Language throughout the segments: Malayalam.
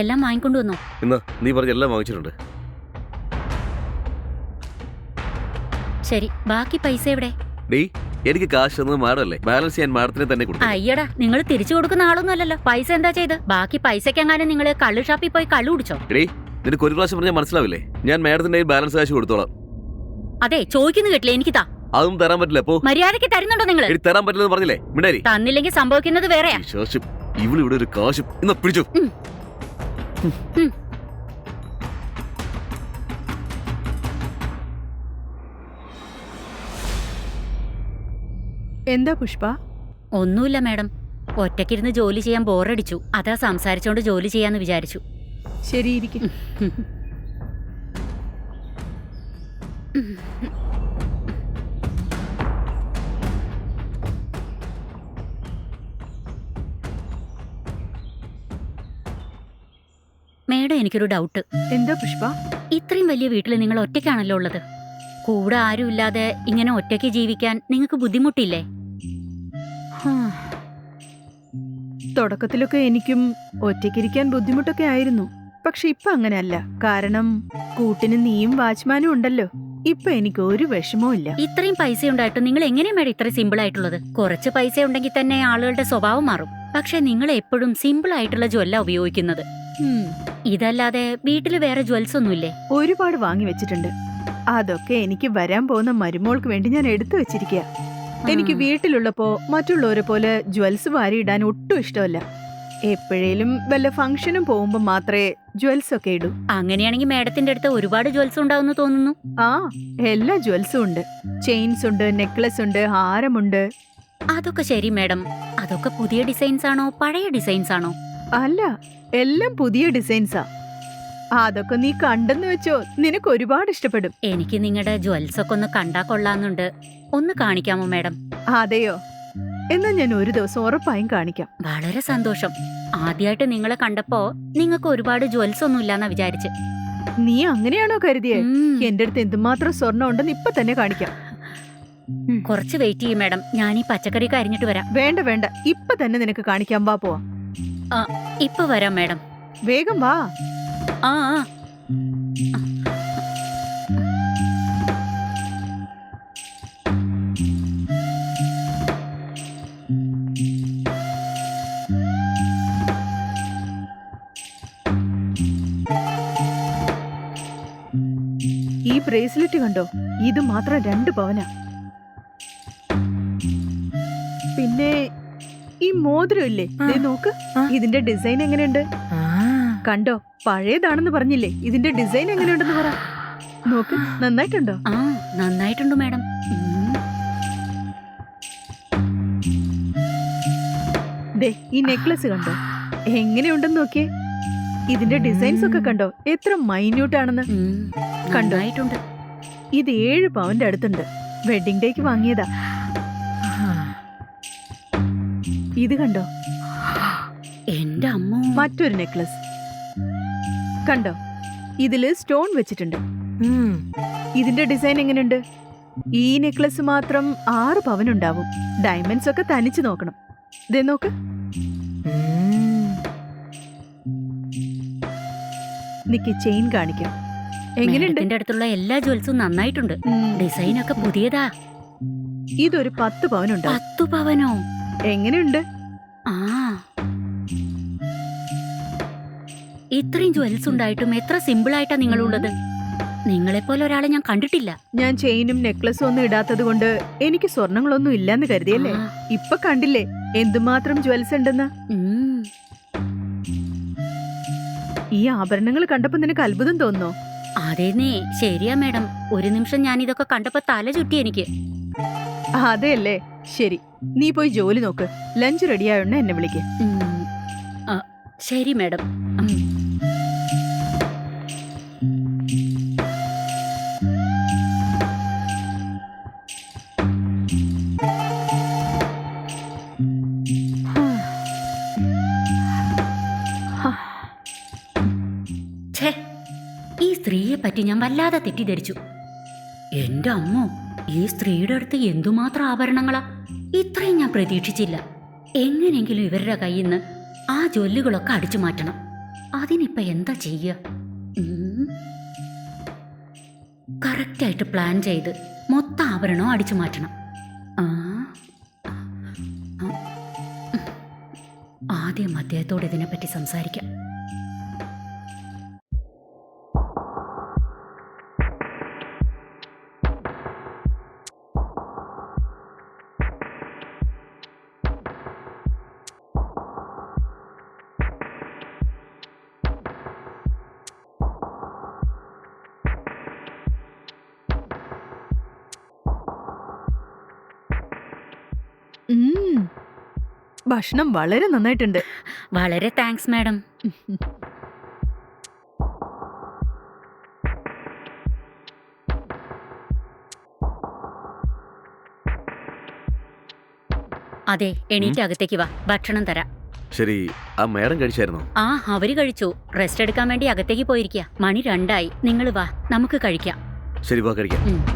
എല്ലാം വാങ്ങിക്കൊണ്ടു വന്നോ. ഇന്ന് നീ പറഞ്ഞ എല്ലാം വാങ്ങിച്ചിട്ടുണ്ട്. ശരി ബാക്കി പൈസ എവിടെ? ഡീ എനിക്ക് കാശ് തന്നത് മാഡമല്ലേ? ബാലൻസ് ചെയ്യാൻ മാഡത്തിനെ തന്നെ കൊടുത്തു അയ്യടാ നിങ്ങൾ തിരിച്ചു കൊടുക്കുന്ന ആളൊന്നും അല്ലല്ലോ. പൈസ എന്താ ചെയ്ത്? ബാക്കി പൈസക്കെങ്ങാനും നിങ്ങൾ കള്ളു ഷാപ്പിൽ പോയി കള്ളു കുടിച്ചോ? ഡീ നിനക്ക് ഒരു പ്രാവശ്യം പറഞ്ഞാൽ മനസ്സിലാവില്ലേ? ഞാൻ മാഡത്തിന്റെ ബാലൻസ് കാശ് കൊടുത്തോളാം. അതെ ചോദിക്കുന്നു കേട്ടില്ല എനിക്ക് താ. അതും തരാൻ പറ്റില്ല അപ്പോ മര്യാദയ്ക്ക് തരുന്നുണ്ടോ നിങ്ങൾ തരാൻ പറ്റില്ലെന്ന് പറഞ്ഞില്ലേ? മിണ്ടാരി തന്നില്ലെങ്കിൽ സംഭവിക്കുന്നത് വേറെയാ. ശേഷം ഇവിടെ ഒരു കാശും ഇന്ന് പിടിച്ചു. എന്താ പുഷ്പ? ഒന്നുമില്ല മാഡം. ഒറ്റയ്ക്കിരുന്ന് ജോലി ചെയ്യാൻ ബോറടിച്ചു. അതാ സംസാരിച്ചോണ്ട് ജോലി ചെയ്യാന്ന് വിചാരിച്ചു. ശരി മേഡം എനിക്കൊരു ഡൗട്ട് എന്താ പുഷ്പ? ഇത്രയും വലിയ വീട്ടിൽ നിങ്ങൾ ഒറ്റയ്ക്കാണല്ലോ ഉള്ളത്. കൂടെ ആരുമില്ലാതെ ഇങ്ങനെ ഒറ്റയ്ക്ക് ജീവിക്കാൻ നിങ്ങൾക്ക് ബുദ്ധിമുട്ടില്ലേ. തുടക്കത്തിലൊക്കെ എനിക്കും ഒറ്റയ്ക്കിരിക്കാൻ ബുദ്ധിമുട്ടൊക്കെ ആയിരുന്നു. പക്ഷെ ഇപ്പൊ അങ്ങനെയല്ല. കാരണം കൂട്ടിന് നീയും വാച്ച്മാനും ഉണ്ടല്ലോ. ഇപ്പൊ എനിക്ക് ഒരു വിഷമവും ഇല്ല. ഇത്രയും പൈസ ഉണ്ടായിട്ട് നിങ്ങൾ എങ്ങനെയാണ് മേഡം ഇത്ര സിമ്പിൾ ആയിട്ടുള്ളത്? കുറച്ച് പൈസ ഉണ്ടെങ്കിൽ തന്നെ ആളുകളുടെ സ്വഭാവം മാറും. പക്ഷെ നിങ്ങൾ എപ്പോഴും സിമ്പിൾ ആയിട്ടുള്ള ജ്വല്ല ഉപയോഗിക്കുന്നത്. ഇതല്ലാതെ വീട്ടിൽ വേറെ ജ്വൽസ് ഒന്നുമില്ലേ ഒരുപാട് വാങ്ങി വെച്ചിട്ടുണ്ട്. അതൊക്കെ എനിക്ക് വരാൻ പോകുന്ന മരുമോൾക്ക് വേണ്ടി ഞാൻ എടുത്തു വെച്ചിരിക്കുക എനിക്ക് വീട്ടിലുള്ളപ്പോ മറ്റുള്ളവരെ പോലെ ജ്വൽസ് വാരിയിടാൻ ഒട്ടും ഇഷ്ടമല്ല. എപ്പോഴേലും വല്ല ഫംഗ്ഷനും പോകുമ്പോ മാത്രമേ ജ്വൽസ് ഒക്കെ ഇടൂ. അങ്ങനെയാണെങ്കിൽ മാഡത്തിന്റെ അടുത്ത് ഒരുപാട് ജ്വൽസ് ഉണ്ടാവുമെന്ന് തോന്നുന്നു. ആ എല്ലാ ജ്വൽസും ഉണ്ട്. ചെയിൻസ് ഉണ്ട് നെക്ലസ് ഉണ്ട് ഹാരമുണ്ട്. അതൊക്കെ ശരി മേഡം. അതൊക്കെ പുതിയ ഡിസൈൻസ് ആണോ പഴയ ഡിസൈൻസ് ആണോ? അല്ല എല്ലാം പുതിയ ഡിസൈൻസാ അതൊക്കെ നീ കണ്ടെന്ന് വെച്ചോ നിനക്ക് ഒരുപാട് ഇഷ്ടപ്പെടും. എനിക്ക് നിങ്ങളുടെ ജ്വൽസ് ഒക്കെ ഒന്ന് കണ്ടാ കൊള്ളാന്നുണ്ട്. ഒന്ന് കാണിക്കാമോ മേഡം? അതെയോ? എന്നാ ഞാൻ ഒരു ദിവസം ഉറപ്പായും കാണിക്കാം. വളരെ സന്തോഷം. ആദ്യമായിട്ട് നിങ്ങളെ കണ്ടപ്പോ നിങ്ങൾക്ക് ഒരുപാട് ജ്വൽസ് ഒന്നും ഇല്ലാന്നാ വിചാരിച്ചു. നീ അങ്ങനെയാണോ കരുതിയേ? ഉം. എന്റെ അടുത്ത് എന്തുമാത്രം സ്വർണം ഉണ്ടെന്ന് ഇപ്പൊ തന്നെ കാണിക്കാം. കുറച്ച് വെയിറ്റ് ചെയ്യും മേഡം ഞാൻ ഈ പച്ചക്കറി കരിഞ്ഞിട്ട് വരാം. വേണ്ട വേണ്ട. ഇപ്പൊ തന്നെ നിനക്ക് കാണിക്കാൻ വാ പോവാം. ഇപ്പൊ വരാം മേഡം വേഗം വാ. ആ ആ. ഈ ബ്രേസ്ലെറ്റ് കണ്ടോ? ഇത് മാത്രം രണ്ട് പവന. മോതിരം ഇല്ലേ ദേ നോക്ക് ഇതിന്റെ ഡിസൈൻ എങ്ങനെയുണ്ട്? കണ്ടോ പഴയതാണെന്ന് പറഞ്ഞില്ലേ? ഇതിന്റെ ഡിസൈൻ എങ്ങനെയുണ്ടെന്ന് പറ. നോക്ക് നന്നായിട്ടുണ്ടോ? ആ നന്നായിട്ടുണ്ട് മാഡം. ദേ ഈ നെക്ലസ് കണ്ടോ? എങ്ങനെയുണ്ടെന്ന് നോക്കിയേ. ഇതിന്റെ ഡിസൈൻസ് ഒക്കെ കണ്ടോ? എത്ര മൈന്യൂട്ട് ആണെന്ന് കണ്ടോ? ഇത് ഏഴ് പവന്റെ അടുത്തുണ്ട്. വെഡിങ് ഡേക്ക് വാങ്ങിയതാ. ഇത് കണ്ടോ? എന്റെ അമ്മ. മറ്റൊരു നെക്ലസ്. കണ്ടോ? ഇതിൽ സ്റ്റോൺ വെച്ചിട്ടുണ്ട്. ഇതിന്റെ ഡിസൈൻ എങ്ങനെയുണ്ട്? ഈ നെക്ലസ് മാത്രം ആറ് പവനുണ്ടാവും. ഡയമണ്ട്സ് ഒക്കെ തനിച്ച് നോക്കണം. ഇതേ നോക്ക്. നിക്ക് ചെയിൻ കാണിക്കാം. എങ്ങനെയുണ്ട്? എന്റെ അടുത്തുള്ള എല്ലാ ജ്വൽസും നന്നായിട്ടുണ്ട്. ഡിസൈൻ ഒക്കെ പുതിയതാ. ഇതൊരു പത്ത് പവനുണ്ട് പത്ത് പവനോ? എങ്ങനെയുണ്ട്? ആ. ഇത്രയും ജ്വൽസ് ഉണ്ടായിട്ടും എത്ര സിമ്പിൾ ആയിട്ടാ നിങ്ങളുള്ളത്? നിങ്ങളെപ്പോലെ ഒരാളെ ഞാൻ കണ്ടിട്ടില്ല. ഞാൻ ചെയിനും നെക്ലസും ഒന്നും ഇടാത്തത് കൊണ്ട് എനിക്ക് സ്വർണങ്ങളൊന്നും ഇല്ലെന്ന് കരുതിയല്ലേ ഇപ്പൊ കണ്ടില്ലേ? എന്തുമാത്രം ജ്വൽസ് ഉണ്ടെന്ന്. ഈ ആഭരണങ്ങൾ കണ്ടപ്പോ നിനക്ക് അത്ഭുതം തോന്നോ അതേന്നേ. ശരിയാ മേഡം. ഒരു നിമിഷം ഞാൻ ഇതൊക്കെ കണ്ടപ്പോ തല ചുറ്റി എനിക്ക്. അതെയല്ലേ. ശരി. നീ പോയി ജോലി നോക്ക്. ലഞ്ച് റെഡിയായോണ്ട് എന്നെ വിളിക്ക്. ശരി മാഡം. ഈ സ്ത്രീയെ പറ്റി ഞാൻ വല്ലാതെ തെറ്റിദ്ധരിച്ചു. എന്റെ അമ്മ ഈ സ്ത്രീയുടെ അടുത്ത് എന്തുമാത്രം ആഭരണങ്ങളാ? ഇത്രയും ഞാൻ പ്രതീക്ഷിച്ചില്ല. എങ്ങനെയെങ്കിലും ഇവരുടെ കയ്യിൽ നിന്ന് ആ ജോലികളൊക്കെ അടിച്ചു മാറ്റണം. അതിനിപ്പോ എന്താ ചെയ്യ? കറക്റ്റായിട്ട് പ്ലാൻ ചെയ്ത് മൊത്ത ആഭരണവും അടിച്ചു മാറ്റണം. ആദ്യം അദ്ദേഹത്തോട് ഇതിനെപ്പറ്റി സംസാരിക്കാം. ഭക്ഷണം വളരെ നന്നായിട്ടുണ്ട്. വളരെ താങ്ക്സ് മാഡം. അതെ എണീറ്റ് അകത്തേക്ക് വാ. ഭക്ഷണം തരാം. ശരി ആ മേഡം കഴിച്ചായിരുന്നോ? ആ അവർ കഴിച്ചു. റെസ്റ്റ് എടുക്കാൻ വേണ്ടി അകത്തേക്ക് പോയിരിക്കുക മണി രണ്ടായി. നിങ്ങൾ വാ. നമുക്ക് കഴിക്കാം. ശരി വാ കഴിക്കാം.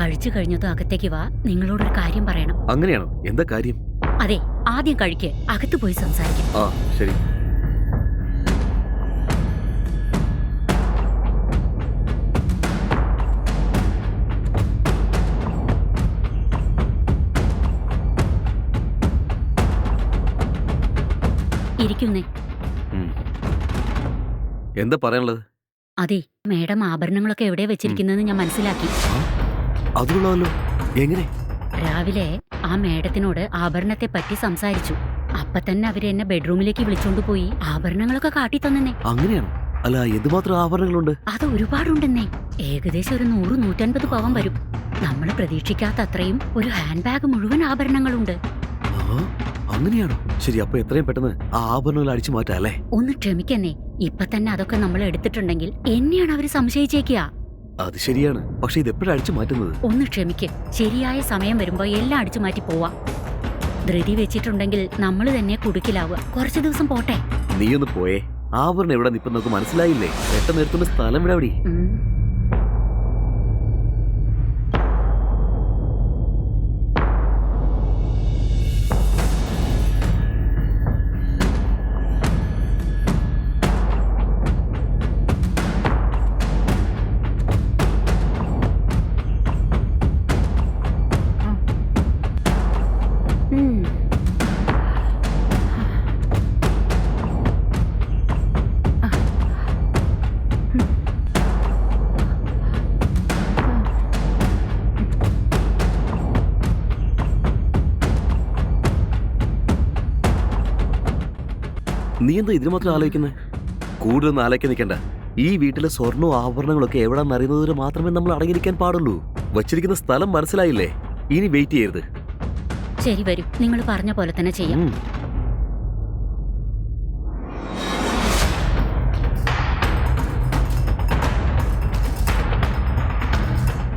കഴിച്ചു കഴിഞ്ഞതും അകത്തേക്ക് വാ. നിങ്ങളോടൊരു കാര്യം പറയണം. അങ്ങനെയാണോ? എന്താ കാര്യം? അതെ ആദ്യം കഴിക്ക് അകത്തു പോയി സംസാരിക്കും. ആ ശരി. ഇരിക്കുന്നേ. എന്താ പറയാനുള്ളത്? അതെ മേഡം ആഭരണങ്ങളൊക്കെ എവിടെ വെച്ചിരിക്കുന്നതെന്ന് ഞാൻ മനസ്സിലാക്കി. അതുകൊള്ളാമല്ലോ എങ്ങനെ? രാവിലെ ആ മേഡത്തിനോട് ആഭരണത്തെ പറ്റി സംസാരിച്ചു. അപ്പൊ തന്നെ അവർ എന്നെ ബെഡ്റൂമിലേക്ക് വിളിച്ചോണ്ട് പോയി ആഭരണങ്ങളൊക്കെ കാട്ടി തന്നെന്നേ. അങ്ങനെയാണോ? അല്ല എന്തുമാത്രം ആഭരണങ്ങളുണ്ട്? അത് ഒരുപാടുണ്ടെന്നേ. ഏകദേശം ഒരു നൂറ് നൂറ്റൻപത് പവൻ വരും. നമ്മൾ പ്രതീക്ഷിക്കാത്ത അത്രയും ഒരു ഹാൻഡ് ബാഗ് മുഴുവൻ ആഭരണങ്ങളുണ്ട്. അങ്ങനെയാണോ? ശരി അപ്പൊ എത്രയും പെട്ടെന്ന് ആ ആഭരണങ്ങൾ അടിച്ചു മാറ്റാം അല്ലേ? ഒന്ന് ക്ഷമിക്കെന്നേ. ഇപ്പൊ തന്നെ അതൊക്കെ നമ്മൾ എടുത്തിട്ടുണ്ടെങ്കിൽ എന്നെയാണ് അവർ സംശയിച്ചേക്കുക. അത് ശരിയാണ്. പക്ഷെ ഇത് എപ്പോഴാണ് അടിച്ചു മാറ്റുന്നത്? ഒന്ന് ക്ഷമിക്ക്. ശരിയായ സമയം വരുമ്പോ എല്ലാം അടിച്ചു മാറ്റി പോവാ. ധൃതി വെച്ചിട്ടുണ്ടെങ്കിൽ നമ്മൾ തന്നെ കുടുക്കിലാവുക. കുറച്ചു ദിവസം പോട്ടെ. നീ ഒന്ന് പോയേ. ആവരണം എവിടെ നിപ്പം നമുക്ക് മനസ്സിലായില്ലേ? പെട്ടെന്ന് നിർത്തുന്ന സ്ഥലം ഇവിടെ എവിടെ നീ എന്താ ഇതിന് മാത്രം ആലോചിക്കുന്നത് കൂടുതലൊന്നും ആലോചിക്കാൻ നിൽക്കണ്ട. ഈ വീട്ടിലെ സ്വർണവും ആഭരണങ്ങളൊക്കെ എവിടെന്ന് അറിയുന്നതുവരെ മാത്രമേ നമ്മൾ അടങ്ങിയിരിക്കാൻ പാടുള്ളൂ. വച്ചിരിക്കുന്ന സ്ഥലം മനസ്സിലായില്ലേ? ഇനി വെയിറ്റ് ചെയ്യരുത്. ശരി വരും. നിങ്ങൾ പറഞ്ഞ പോലെ തന്നെ ചെയ്യാം.